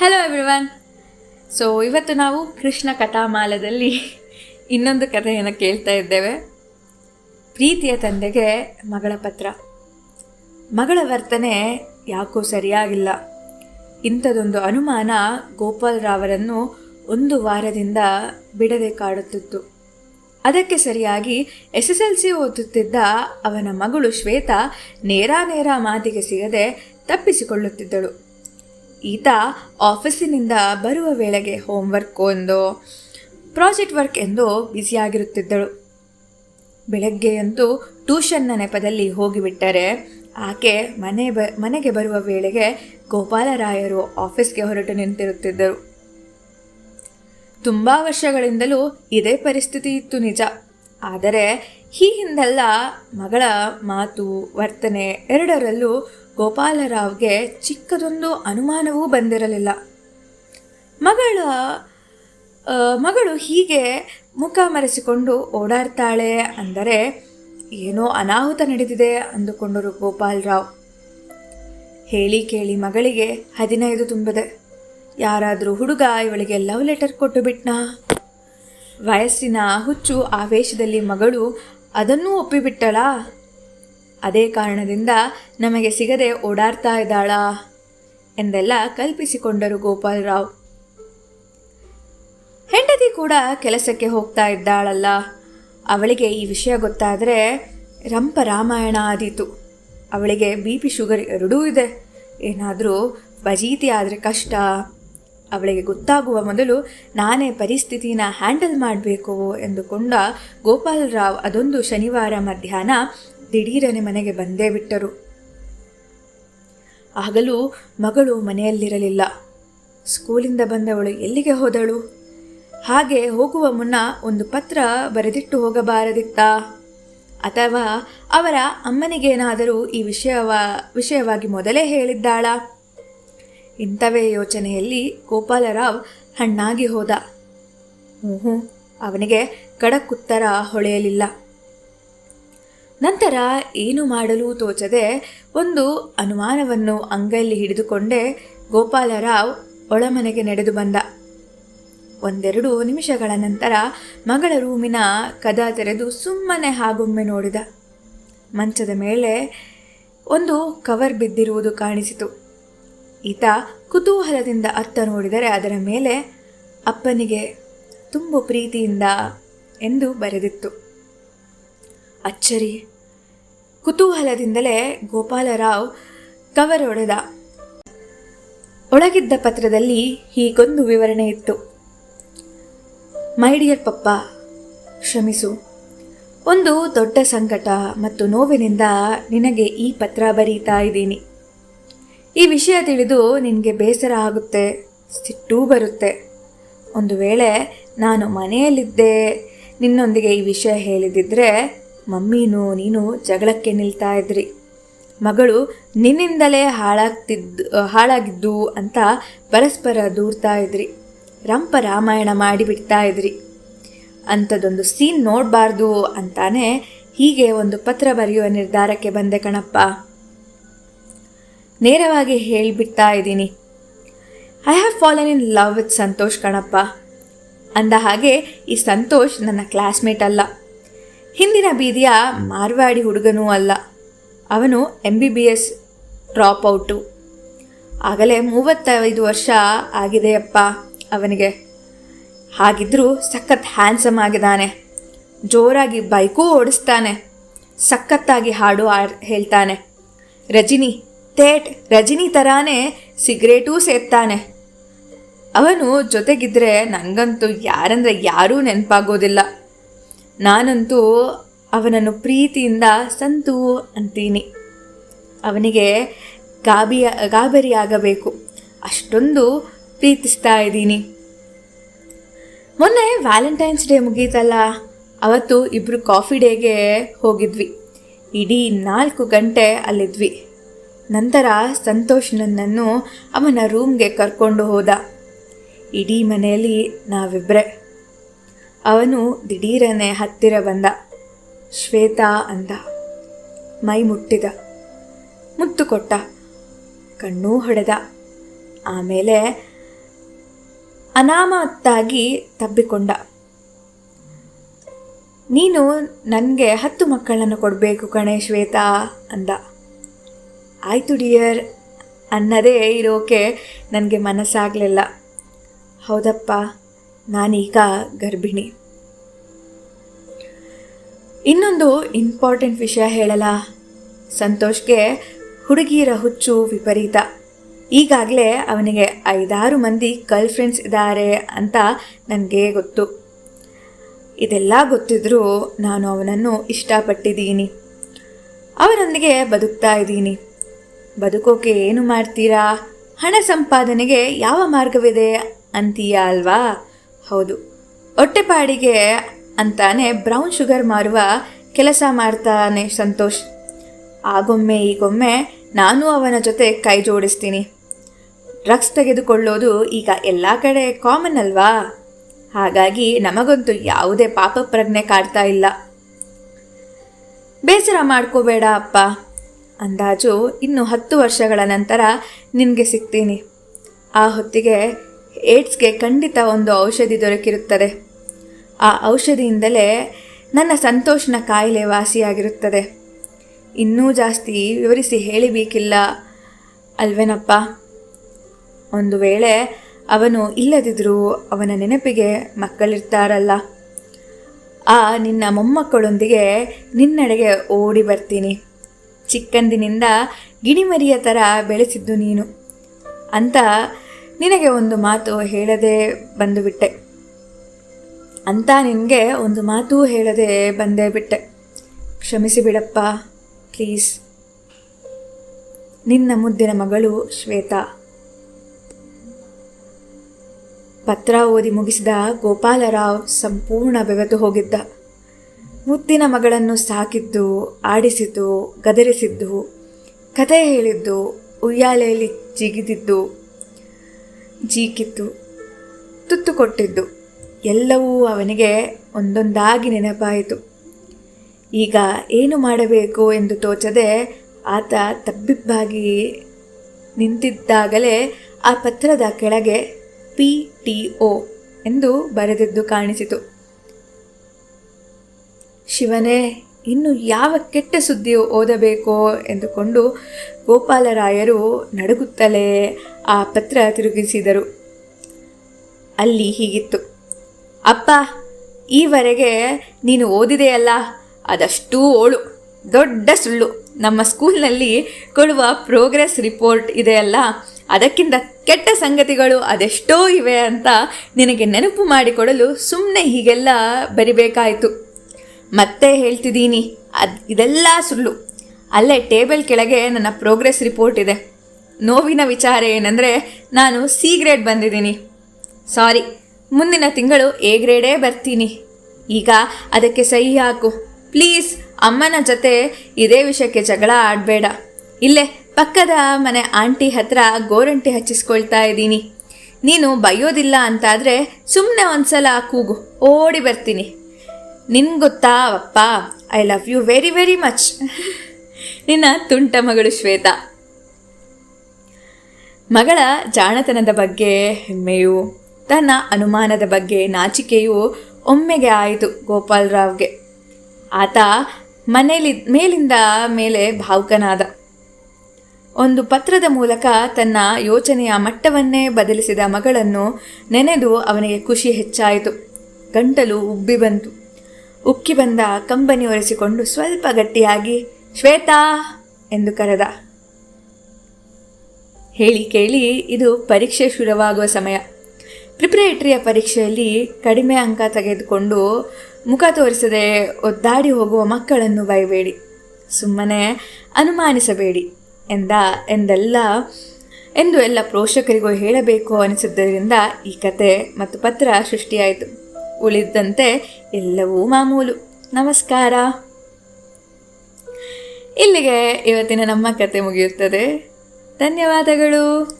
Hello everyone so ಇವತ್ತು ನಾವು ಕೃಷ್ಣ ಕಥಾಮಾಲದಲ್ಲಿ ಇನ್ನೊಂದು ಕಥೆಯನ್ನು ಕೇಳ್ತಾ ಇದ್ದೇವೆ. ಪ್ರೀತಿಯ ತಂದೆಗೆ ಮಗಳ ಪತ್ರ. ಮಗಳ ವರ್ತನೆ ಯಾಕೋ ಸರಿಯಾಗಿಲ್ಲ. ಇಂಥದೊಂದು ಅನುಮಾನ ಗೋಪಾಲರಾವರನ್ನು ಒಂದು ವಾರದಿಂದ ಬಿಡದೆ ಕಾಡುತ್ತಿತ್ತು. ಅದಕ್ಕೆ ಸರಿಯಾಗಿ ಎಸ್ ಎಸ್ ಎಲ್ ಸಿ ಓದುತ್ತಿದ್ದ ಅವನ ಮಗಳು ಶ್ವೇತಾ ನೇರ ಮಾತಿಗೆ ಸಿಗದೆ ತಪ್ಪಿಸಿಕೊಳ್ಳುತ್ತಿದ್ದಳು. ಈತ ಆಫೀಸಿನಿಂದ ಬರುವ ವೇಳೆಗೆ ಹೋಮ್ವರ್ಕ್ ಒಂದು ಪ್ರಾಜೆಕ್ಟ್ ವರ್ಕ್ ಎಂದು ಬ್ಯುಸಿಯಾಗಿರುತ್ತಿದ್ದಳು ಬೆಳಗ್ಗೆಯಂತೂ ಟ್ಯೂಷನ್ನ ನೆಪದಲ್ಲಿ ಹೋಗಿಬಿಟ್ಟರೆ, ಆಕೆ ಮನೆ ಬ, ಮನೆಗೆ ಬರುವ ವೇಳೆಗೆ ಗೋಪಾಲರಾಯರು ಆಫೀಸ್ಗೆ ಹೊರಟು ನಿಂತಿರುತ್ತಿದ್ದರು. ತುಂಬ ವರ್ಷಗಳಿಂದಲೂ ಇದೇ ಪರಿಸ್ಥಿತಿ ಇತ್ತು ನಿಜ. ಆದರೆ ಈ ಹಿಂದೆಲ್ಲ ಮಗಳ ಮಾತು, ವರ್ತನೆ ಎರಡರಲ್ಲೂ ಗೋಪಾಲರಾವ್ಗೆ ಚಿಕ್ಕದೊಂದು ಅನುಮಾನವೂ ಬಂದಿರಲಿಲ್ಲ. ಮಗಳ ಮಗಳು ಹೀಗೆ ಮುಖ ಮರೆಸಿಕೊಂಡು ಓಡಾಡ್ತಾಳೆ ಅಂದರೆ ಏನೋ ಅನಾಹುತ ನಡೆದಿದೆ ಅಂದುಕೊಂಡರು ಗೋಪಾಲರಾವ್. ಹೇಳಿ ಕೇಳಿ ಮಗಳಿಗೆ ಹದಿನೈದು ತುಂಬಿದೆ. ಯಾರಾದರೂ ಹುಡುಗ ಇವಳಿಗೆ ಲವ್ ಲೆಟರ್ ಕೊಟ್ಟು ಬಿಟ್ನಾ? ವಯಸ್ಸಿನ ಹುಚ್ಚು ಆವೇಶದಲ್ಲಿ ಮಗಳು ಅದನ್ನೂ ಒಪ್ಪಿಬಿಟ್ಟಳಾ? ಅದೇ ಕಾರಣದಿಂದ ನಮಗೆ ಸಿಗದೆ ಓಡಾಡ್ತಾ ಇದ್ದಾಳಾ? ಎಂದೆಲ್ಲ ಕಲ್ಪಿಸಿಕೊಂಡರು ಗೋಪಾಲರಾವ್. ಹೆಂಡತಿ ಕೂಡ ಕೆಲಸಕ್ಕೆ ಹೋಗ್ತಾ ಇದ್ದಾಳಲ್ಲ. ಅವಳಿಗೆ ಈ ವಿಷಯ ಗೊತ್ತಾದರೆ ರಂಪ ರಾಮಾಯಣ ಆದೀತು. ಅವಳಿಗೆ ಬಿ ಪಿ ಶುಗರ್ ಎರಡೂ ಇದೆ. ಏನಾದರೂ ಬಜೀತಿ ಆದರೆ ಕಷ್ಟ. ಅವಳಿಗೆ ಗೊತ್ತಾಗುವ ಮೊದಲು ನಾನೇ ಪರಿಸ್ಥಿತಿನ ಹ್ಯಾಂಡಲ್ ಮಾಡಬೇಕು ಎಂದುಕೊಂಡ ಗೋಪಾಲರಾವ್ ಅದೊಂದು ಶನಿವಾರ ಮಧ್ಯಾಹ್ನ ದಿಢೀರನೆ ಮನೆಗೆ ಬಂದೇ ಬಿಟ್ಟರು. ಆಗಲೂ ಮಗಳು ಮನೆಯಲ್ಲಿರಲಿಲ್ಲ. ಸ್ಕೂಲಿಂದ ಬಂದವಳು ಎಲ್ಲಿಗೆ ಹೋದಳು? ಹಾಗೆ ಹೋಗುವ ಮುನ್ನ ಒಂದು ಪತ್ರ ಬರೆದಿಟ್ಟು ಹೋಗಬಾರದಿತ್ತಾ? ಅಥವಾ ಅವರ ಅಮ್ಮನಿಗೇನಾದರೂ ಈ ವಿಷಯವ, ವಿಷಯವಾಗಿ ಮೊದಲೇ ಹೇಳಿದ್ದಾಳಾ? ಇಂಥವೇ ಯೋಚನೆಯಲ್ಲಿ ಗೋಪಾಲರಾವ್ ಹಣ್ಣಾಗಿ ಹೋದ. ಹ್ಞೂ ಅವನಿಗೆ ಖಡಕ್ ಉತ್ತರ ಹೊಳೆಯಲಿಲ್ಲ. ನಂತರ ಏನು ಮಾಡಲು ತೋಚದೆ ಒಂದು ಅನುಮಾನವನ್ನು ಅಂಗೈಯಲ್ಲಿ ಹಿಡಿದುಕೊಂಡೇ ಗೋಪಾಲರಾವ್ ಒಳಮನೆಗೆ ನಡೆದು ಬಂದ. ಒಂದೆರಡು ನಿಮಿಷಗಳ ನಂತರ ಮಗಳ ರೂಮಿನ ಕದ ತೆರೆದು ಸುಮ್ಮನೆ ಹಾಗೊಮ್ಮೆ ನೋಡಿದ. ಮಂಚದ ಮೇಲೆ ಒಂದು ಕವರ್ ಬಿದ್ದಿರುವುದು ಕಾಣಿಸಿತು. ಈತ ಕುತೂಹಲದಿಂದ ಅತ್ತ ನೋಡಿದರೆ ಅದರ ಮೇಲೆ ಅಪ್ಪನಿಗೆ ತುಂಬ ಪ್ರೀತಿಯಿಂದ ಎಂದು ಬರೆದಿತ್ತು. ಅಚ್ಚರಿ. ಕುತೂಹಲದಿಂದಲೇ ಗೋಪಾಲರಾವ್ ಕವರ್ ಒಡೆದ ಒಳಗಿದ್ದ ಪತ್ರದಲ್ಲಿ ಹೀಗೊಂದು ವಿವರಣೆ ಇತ್ತು. ಮೈ ಡಿಯರ್ ಪಪ್ಪ ಶ್ರಮಿಸು ಒಂದು ದೊಡ್ಡ ಸಂಕಟ ಮತ್ತು ನೋವಿನಿಂದ ನಿನಗೆ ಈ ಪತ್ರ ಬರೀತಾ ಇದ್ದೀನಿ. ಈ ವಿಷಯ ತಿಳಿದು ನಿನಗೆ ಬೇಸರ ಆಗುತ್ತೆ, ಸಿಟ್ಟೂ ಬರುತ್ತೆ. ಒಂದು ವೇಳೆ ನಾನು ಮನೆಯಲ್ಲಿದ್ದೆ, ನಿನ್ನೊಂದಿಗೆ ಈ ವಿಷಯ ಹೇಳಿದಿದ್ರೆ ಮಮ್ಮಿನೂ ನೀನು ಜಗಳಕ್ಕೆ ನಿಲ್ತಾ ಇದ್ರಿ. ಮಗಳು ನಿನ್ನಿಂದಲೇ ಹಾಳಾಗ್ತಿದ್ದು ಹಾಳಾಗಿದ್ದು ಅಂತ ಪರಸ್ಪರ ದೂರ್ತಾ ಇದ್ರಿ. ರಂಪ ರಾಮಾಯಣ ಮಾಡಿಬಿಡ್ತಾ ಇದ್ರಿ. ಅಂಥದ್ದೊಂದು ಸೀನ್ ನೋಡಬಾರ್ದು ಅಂತಾನೆ ಹೀಗೆ ಒಂದು ಪತ್ರ ಬರೆಯುವ ನಿರ್ಧಾರಕ್ಕೆ ಬಂದೆ ಕಣಪ್ಪ. ನೇರವಾಗಿ ಹೇಳಿಬಿಡ್ತಾ ಇದ್ದೀನಿ. I have fallen in love with Santosh ಕಣಪ್ಪ. ಅಂದ ಹಾಗೆ ಈ ಸಂತೋಷ್ ನನ್ನ ಕ್ಲಾಸ್ಮೇಟ್ ಅಲ್ಲ. ಹಿಂದಿನ ಬೀದಿಯ ಮಾರ್ವಾಡಿ ಹುಡುಗನೂ ಅಲ್ಲ. ಅವನು M B B S drop out ಆಗಲೇ ಮೂವತ್ತೈದು ವರ್ಷ ಆಗಿದೆಯಪ್ಪ ಅವನಿಗೆ. ಹಾಗಿದ್ದರೂ ಸಖತ್ ಹ್ಯಾಂಡ್ಸಮ್ ಆಗಿದ್ದಾನೆ. ಜೋರಾಗಿ ಬೈಕೂ ಓಡಿಸ್ತಾನೆ. ಸಖತ್ತಾಗಿ ಹಾಡು ಹೇಳ್ತಾನೆ. ರಜಿನಿ ತೇಟ್ ರಜಿನಿ ಥರಾನೇ ಸಿಗರೇಟೂ ಸೇರ್ತಾನೆ. ಅವನು ಜೊತೆಗಿದ್ರೆ ನನಗಂತೂ ಯಾರಂದ್ರೆ ಯಾರೂ ನೆನಪಾಗೋದಿಲ್ಲ. ನಾನಂತೂ ಅವನನ್ನು ಪ್ರೀತಿಯಿಂದ ಸಂತು ಅಂತೀನಿ. ಅವನಿಗೆ ಗಾಬಿಯ, ಗಾಬರಿಯಾಗಬೇಕು. ಅಷ್ಟೊಂದು ಪ್ರೀತಿಸ್ತಾ ಇದ್ದೀನಿ. ಮೊನ್ನೆ ವ್ಯಾಲೆಂಟೈನ್ಸ್ ಡೇ ಮುಗೀತಲ್ಲ, ಅವತ್ತು ಇಬ್ಬರು ಕಾಫಿ ಡೇಗೆ ಹೋಗಿದ್ವಿ. ಇಡೀ ನಾಲ್ಕು ಗಂಟೆ ಅಲ್ಲಿದ್ವಿ. ನಂತರ ಸಂತೋಷ್ ನನ್ನನ್ನು ಅವನ ರೂಮ್ಗೆ ಕರ್ಕೊಂಡು ಹೋದ. ಇಡೀ ಮನೆಯಲ್ಲಿ ನಾವಿಬ್ಬರೇ ಅವನು ದಿಢೀರನೆ ಹತ್ತಿರ ಬಂದ. ಶ್ವೇತಾ ಅಂದ. ಮೈ ಮುಟ್ಟಿದ. ಮುತ್ತು ಕೊಟ್ಟ. ಕಣ್ಣೂ ಹೊಡೆದ. ಆಮೇಲೆ ಅನಾಮತ್ತಾಗಿ ತಬ್ಬಿಕೊಂಡ. ನೀನು ನನಗೆ ಹತ್ತು ಮಕ್ಕಳನ್ನು ಕೊಡಬೇಕು ಕಣೆ ಶ್ವೇತಾ ಅಂದ. ಆಯಿತು ಡಿಯರ್ ಅನ್ನದೇ ಇರೋಕೆ ನನಗೆ ಮನಸ್ಸಾಗಲಿಲ್ಲ. ಹೌದಪ್ಪ, ನಾನೀಗ ಗರ್ಭಿಣಿ. ಇನ್ನೊಂದು ಇಂಪಾರ್ಟೆಂಟ್ ವಿಷಯ ಹೇಳಲ್ಲ. ಸಂತೋಷ್ಗೆ ಹುಡುಗಿಯರ ಹುಚ್ಚು ವಿಪರೀತ. ಈಗಾಗಲೇ ಅವನಿಗೆ ಐದಾರು ಮಂದಿ ಗರ್ಲ್ ಫ್ರೆಂಡ್ಸ್ ಇದ್ದಾರೆ ಅಂತ ನನಗೆ ಗೊತ್ತು. ಇದೆಲ್ಲ ಗೊತ್ತಿದ್ರೂ ನಾನು ಅವನನ್ನು ಇಷ್ಟಪಟ್ಟಿದ್ದೀನಿ. ಅವನೊಂದಿಗೆ ಬದುಕ್ತಾ ಇದ್ದೀನಿ. ಬದುಕೋಕೆ ಏನು ಮಾಡ್ತೀರಾ? ಹಣ ಸಂಪಾದನೆಗೆ ಯಾವ ಮಾರ್ಗವಿದೆ ಅಂತೀಯ ಅಲ್ವಾ? ಹೌದು. ಹೊಟ್ಟೆಪಾಡಿಗೆ ಅಂತಾನೆ ಬ್ರೌನ್ ಶುಗರ್ ಮಾರುವ ಕೆಲಸ ಮಾಡ್ತಾನೆ ಸಂತೋಷ್. ಆಗೊಮ್ಮೆ ಈಗೊಮ್ಮೆ ನಾನು ಅವನ ಜೊತೆ ಕೈ ಜೋಡಿಸ್ತೀನಿ. ಡ್ರಗ್ಸ್ ತೆಗೆದುಕೊಳ್ಳೋದು ಈಗ ಎಲ್ಲ ಕಡೆ ಕಾಮನ್ ಅಲ್ವಾ? ಹಾಗಾಗಿ ನಮಗಂತೂ ಯಾವುದೇ ಪಾಪ ಪ್ರಜ್ಞೆ ಕಾಡ್ತಾ ಇಲ್ಲ. ಬೇಸರ ಮಾಡ್ಕೋಬೇಡ ಅಪ್ಪ. ಅಂದಾಜು ಇನ್ನು ಹತ್ತು ವರ್ಷಗಳ ನಂತರ ನಿನಗೆ ಸಿಗ್ತೀನಿ. ಆ ಹೊತ್ತಿಗೆ ಏಡ್ಸ್ಗೆ ಖಂಡಿತ ಒಂದು ಔಷಧಿ ದೊರಕಿರುತ್ತದೆ. ಆ ಔಷಧಿಯಿಂದಲೇ ನನ್ನ ಸಂತೋಷನ ಕಾಯಿಲೆ ವಾಸಿಯಾಗಿರುತ್ತದೆ. ಇನ್ನೂ ಜಾಸ್ತಿ ವಿವರಿಸಿ ಹೇಳಬೇಕಿಲ್ಲ ಅಲ್ವೇನಪ್ಪ? ಒಂದು ವೇಳೆ ಅವನು ಇಲ್ಲದಿದ್ದರೂ ಅವನ ನೆನಪಿಗೆ ಮಕ್ಕಳಿರ್ತಾರಲ್ಲ. ಆ ನಿನ್ನ ಮೊಮ್ಮಕ್ಕಳೊಂದಿಗೆ ನಿನ್ನೆಡೆಗೆ ಓಡಿ ಬರ್ತೀನಿ. ಚಿಕ್ಕಂದಿನಿಂದ ಗಿಣಿಮರಿಯ ಥರ ಬೆಳೆಸಿದ್ದು ನೀನು. ಅಂತ ನಿನಗೆ ಒಂದು ಮಾತು ಹೇಳದೆ ಬಂದುಬಿಟ್ಟೆ ಅಂತ ನಿನಗೆ ಒಂದು ಮಾತು ಹೇಳದೆ ಬಂದೇ ಬಿಟ್ಟೆ. ಕ್ಷಮಿಸಿ ಬಿಡಪ್ಪ ಪ್ಲೀಸ್ ನಿನ್ನ ಮುದ್ದಿನ ಮಗಳು ಶ್ವೇತಾ. ಪತ್ರ ಓದಿ ಮುಗಿಸಿದ ಗೋಪಾಲರಾವ್ ಸಂಪೂರ್ಣ ಬೆವೆತು ಹೋಗಿದ್ದ. ಮುದ್ದಿನ ಮಗಳನ್ನು ಸಾಕಿದ್ದು, ಆಡಿಸಿದ್ದು, ಗದರಿಸಿದ್ದು, ಕಥೆ ಹೇಳಿದ್ದು, ಉಯ್ಯಾಲೆಯಲ್ಲಿ ಜಿಗಿದಿದ್ದು ಜೀಕಿತ್ತು ತುತ್ತು ಕೊಟ್ಟಿದ್ದು, ಎಲ್ಲವೂ ಅವನಿಗೆ ಒಂದೊಂದಾಗಿ ನೆನಪಾಯಿತು. ಈಗ ಏನು ಮಾಡಬೇಕು ಎಂದು ತೋಚದೆ ಆತ ತಬ್ಬಿಬ್ಬಾಗಿ ನಿಂತಿದ್ದಾಗಲೇ ಆ ಪತ್ರದ ಕೆಳಗೆ ಪಿ ಟಿ ಒ ಎಂದು ಬರೆದಿದ್ದು ಕಾಣಿಸಿತು. ಶಿವನೇ, ಇನ್ನು ಯಾವ ಕೆಟ್ಟ ಸುದ್ದಿಯು ಓದಬೇಕೋ ಎಂದುಕೊಂಡು ಗೋಪಾಲರಾಯರು ನಡುಗುತ್ತಲೇ ಆ ಪತ್ರ ತಿರುಗಿಸಿದರು. ಅಲ್ಲಿ ಹೀಗಿತ್ತು. ಅಪ್ಪ, ಈವರೆಗೆ ನೀನು ಓದಿದೆಯಲ್ಲ? ಅದಷ್ಟೂ ಓಳು. ದೊಡ್ಡ ಸುಳ್ಳು. ನಮ್ಮ ಸ್ಕೂಲ್ನಲ್ಲಿ ಕೊಡುವ ಪ್ರೋಗ್ರೆಸ್ ರಿಪೋರ್ಟ್ ಇದೆಯಲ್ಲ? ಅದಕ್ಕಿಂತ ಕೆಟ್ಟ ಸಂಗತಿಗಳು ಅದೆಷ್ಟೋ ಇವೆ ಅಂತ ನಿನಗೆ ನೆನಪು ಮಾಡಿಕೊಡಲು ಸುಮ್ಮನೆ ಹೀಗೆಲ್ಲ ಬರಿಬೇಕಾಯಿತು. ಮತ್ತೆ ಹೇಳ್ತಿದ್ದೀನಿ. ಅದು ಇದೆಲ್ಲ ಸುಳ್ಳು. ಅಲ್ಲೇ ಟೇಬಲ್ ಕೆಳಗೆ ನನ್ನ ಪ್ರೋಗ್ರೆಸ್ ರಿಪೋರ್ಟ್ ಇದೆ. ನೋವಿನ ವಿಚಾರ ಏನಂದರೆ ನಾನು ಸಿ ಗ್ರೇಡ್ ಬಂದಿದ್ದೀನಿ. ಸಾರಿ, ಮುಂದಿನ ತಿಂಗಳು ಎ ಗ್ರೇಡೇ ಬರ್ತೀನಿ. ಈಗ ಅದಕ್ಕೆ ಸಹಿ ಹಾಕು. ಪ್ಲೀಸ್, ಅಮ್ಮನ ಜೊತೆ ಇದೇ ವಿಷಯಕ್ಕೆ ಜಗಳ ಆಡಬೇಡ. ಇಲ್ಲೇ ಪಕ್ಕದ ಮನೆ ಆಂಟಿ ಹತ್ರ ಗೋರಂಟಿ ಹಚ್ಚಿಸ್ಕೊಳ್ತಾ ಇದ್ದೀನಿ. ನೀನು ಬೈಯೋದಿಲ್ಲ ಅಂತಾದರೆ ಸುಮ್ಮನೆ ಒಂದ್ಸಲ ಕೂಗು. ಓಡಿ ಬರ್ತೀನಿ. ನಿನ್ ಗೊತ್ತಾ, ಅಪ್ಪ? I love you very very much ನಿನ್ನ ತುಂಟ ಮಗಳು ಶ್ವೇತಾ. ಮಗಳ ಜಾಣತನದ ಬಗ್ಗೆ ಹೆಮ್ಮೆಯು, ತನ್ನ ಅನುಮಾನದ ಬಗ್ಗೆ ನಾಚಿಕೆಯು ಒಮ್ಮೆಗೆ ಆಯಿತು ಗೋಪಾಲರಾವ್ಗೆ ಆತ ಮನೇಲಿ, ಮೇಲಿಂದ ಮೇಲೆ ಭಾವುಕನಾದ. ಒಂದು ಪತ್ರದ ಮೂಲಕ ತನ್ನ ಯೋಚನೆಯ ಮಟ್ಟವನ್ನೇ ಬದಲಿಸಿದ ಮಗಳನ್ನು ನೆನೆದು ಅವನಿಗೆ ಖುಷಿ ಹೆಚ್ಚಾಯಿತು. ಗಂಟಲು ಉಬ್ಬಿ ಬಂತು. ಉಕ್ಕಿ ಬಂದ ಕಂಬನಿ ಒರೆಸಿಕೊಂಡು ಸ್ವಲ್ಪ ಗಟ್ಟಿಯಾಗಿ, ಶ್ವೇತಾ ಎಂದು ಕರೆದ. ಹೇಳಿ ಕೇಳಿ, ಇದು ಪರೀಕ್ಷೆ ಶುರುವಾಗುವ ಸಮಯ. ಪ್ರಿಪ್ರೇಟರಿಯ ಪರೀಕ್ಷೆಯಲ್ಲಿ ಕಡಿಮೆ ಅಂಕ ತೆಗೆದುಕೊಂಡು ಮುಖ ತೋರಿಸದೆ ಒದ್ದಾಡಿ ಹೋಗುವ ಮಕ್ಕಳನ್ನು ಬಯಬೇಡಿ ಸುಮ್ಮನೆ ಅನುಮಾನಿಸಬೇಡಿ ಎಂದ, ಎಂದೆಲ್ಲ, ಎಂದು ಎಲ್ಲ ಪೋಷಕರಿಗೂ ಹೇಳಬೇಕು ಅನಿಸಿದ್ದರಿಂದ ಈ ಕತೆ ಮತ್ತು ಪತ್ರ ಸೃಷ್ಟಿಯಾಯಿತು. ಉಳಿದಂತೆ ಎಲ್ಲವೂ ಮಾಮೂಲು. ನಮಸ್ಕಾರ. ಇಲ್ಲಿಗೆ ಇವತ್ತಿನ ನಮ್ಮ ಕತೆ ಮುಗಿಯುತ್ತದೆ. ಧನ್ಯವಾದಗಳು.